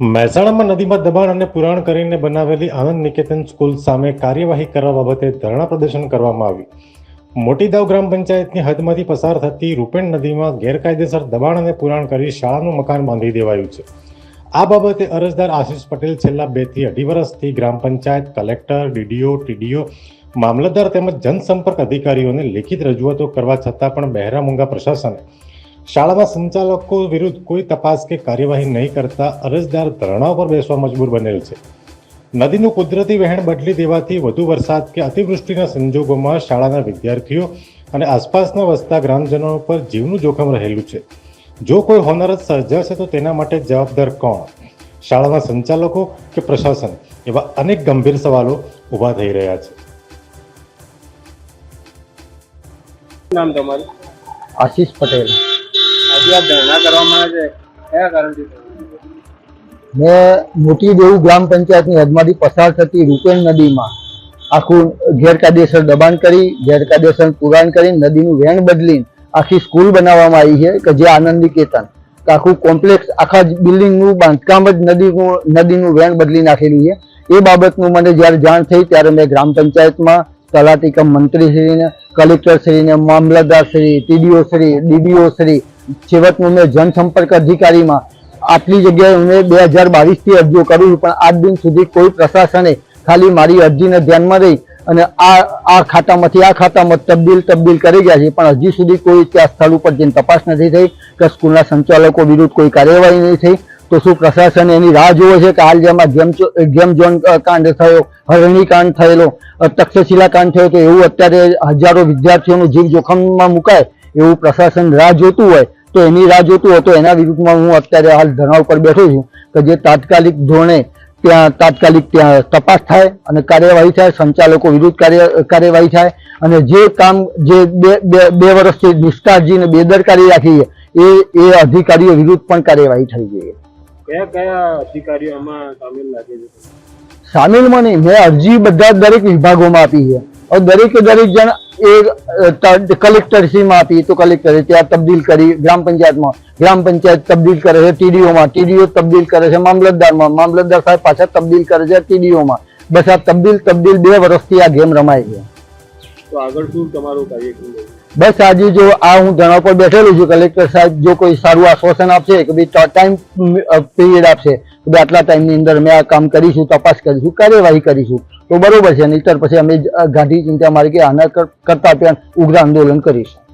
મહેસાણામાં નદીમાં દબાણ અને પુરાણ કરીને બનાવેલી આનંદ નિકેતન સ્કૂલ સામે કાર્યવાહી કરવા બાબતે ધરણા પ્રદર્શન કરવામાં આવ્યું. મોટીદાવ ગ્રામ પંચાયતની હદમાંથી પસાર થતી રૂપેણ નદીમાં ગેરકાયદેસર દબાણ અને પુરાણ કરી શાળાનું મકાન બાંધી દેવાયું છે. આ બાબતે અરજદાર આશિષ પટેલ છેલ્લા બેથી અઢી વર્ષથી ગ્રામ પંચાયત કલેક્ટર, ડીડીઓ, ટીડીઓ, મામલતદાર તેમજ જનસંપર્ક અધિકારીઓને લેખિત રજૂઆતો કરવા છતાં પણ બહેરા મૂંગા પ્રશાસને શાળાના સંચાલકો વિરુદ્ધ કોઈ તપાસ કે કાર્યવાહી નહીં કરતા અરજદાર ધરણા પર બેસવા મજબૂર બનેલ છે. નદીનું કુદરતી વહેણ બદલી દેવાથી વધુ વરસાદ કે અતિવૃષ્ટિના સંજોગોમાં શાળાના વિદ્યાર્થીઓ અને આસપાસના વસતા ગ્રામજનો પર જીવનું જોખમ રહેલું છે. જો કોઈ હોનારત સર્જાશે તો તેના માટે જવાબદાર કોણ? શાળાના સંચાલકો કે પ્રશાસન? એવા અનેક ગંભીર સવાલો ઊભા થઈ રહ્યા છે. નામ તમારું? આશીષ પટેલ. આ ધરણા કરવામાં આવે મેં મોટી દેવું ગ્રામ પંચાયતની હદમાંથી પસાર થતી રૂપેણ નદીમાં આખું ગેરકાયદેસર દબાણ કરી, ગેરકાયદેસર પુરાણ કરી, નદીનું વહેણ બદલી આખી સ્કૂલ બનાવવામાં આવી છે, કે જે આનંદ નિકેતન આખું કોમ્પ્લેક્સ, આખા બિલ્ડિંગનું બાંધકામ જ નદીનું નદીનું વેણ બદલી નાખેલું છે. એ બાબતનું મને જ્યારે જાણ થઈ ત્યારે મેં ગ્રામ પંચાયતમાં તલાટી કમ મંત્રીશ્રીને, કલેક્ટરશ્રીને, મામલતદારશ્રી, ટીડીઓશ્રી શ્રી ડીડીઓ શ્રી છેવટનું મેં જનસંપર્ક અધિકારીમાં આટલી જગ્યાએ મેં બે હજાર બાવીસથી અરજીઓ કરું પણ આજ દિન સુધી કોઈ પ્રશાસને ખાલી મારી અરજીને ધ્યાનમાં રહી અને આ આ ખાતામાંથી, આ ખાતામાં તબદીલ તબદીલ કરી ગયા છે, પણ હજી સુધી કોઈ ત્યાં સ્થળ ઉપર જઈને તપાસ નથી થઈ કે સ્કૂલના સંચાલકો વિરુદ્ધ કોઈ કાર્યવાહી નહીં થઈ, તો શું પ્રશાસન એની રાહ જોવે છે કે હાલ જેમાં ગેમ ગેમ ઝોન કાંડ થયો, હરણી કાંડ થયેલો તક્ષશિલા કાંડ થયો, તો એવું અત્યારે હજારો વિદ્યાર્થીઓનું જીવ જોખમમાં મુકાય એવું પ્રશાસન રાહ જોતું હોય તો એની રાહ જોતું હતો એના વિરુદ્ધમાં હું અત્યારે હાલ ધરણા ઉપર બેઠો છું કે જે તાત્કાલિક ધોરણે ત્યાં તાત્કાલિક ત્યાં તપાસ થાય અને કાર્યવાહી થાય સંચાલકો વિરુદ્ધ કાર્ય કાર્યવાહી થાય અને જે કામ જે બે વર્ષથી નિષ્કાળજી અને બેદરકારી રાખી છે એ એ અધિકારીઓ વિરુદ્ધ પણ કાર્યવાહી થવી જોઈએ. કયા કયા અધિકારીઓ સામેલ લાગે છે? સામેલમાં નહીં મેં અરજી બધા દરેક વિભાગોમાં આપી છે. દરેકે દરેક જણ એ કલેક્ટરશ્રીમાં આપી તો કલેક્ટરે ત્યાં તબદીલ કરી ગ્રામ પંચાયતમાં. ગ્રામ પંચાયત તબદીલ કરે છે ટીડીઓમાં. ટીડીઓ તબદીલ કરે છે મામલતદારમાં. મામલતદાર સાહેબ પાછા તબદીલ કરે છે ટીડીઓમાં. બસ આ તબદીલ તબદીલ બે વર્ષથી આ ગેમ રમાય છે. તો આગળ શું તમારો કાર્યક્રમ બસ આજે જો આ હું ધરણા પર બેઠેલું છું કલેક્ટર સાહેબ જો કોઈ સારું આશ્વાસન આપશે કે ભાઈ ટાઈમ પીરિયડ આપશે કે ભાઈ આટલા ટાઈમની અંદર અમે આ કામ કરીશું તપાસ કરીશું કાર્યવાહી કરીશું. તો બરોબર છે. નહીતર પછી અમે ગાંધી ચિંતા મારી કે આના કરતાં પણ ઉગ્ર આંદોલન કરીશું.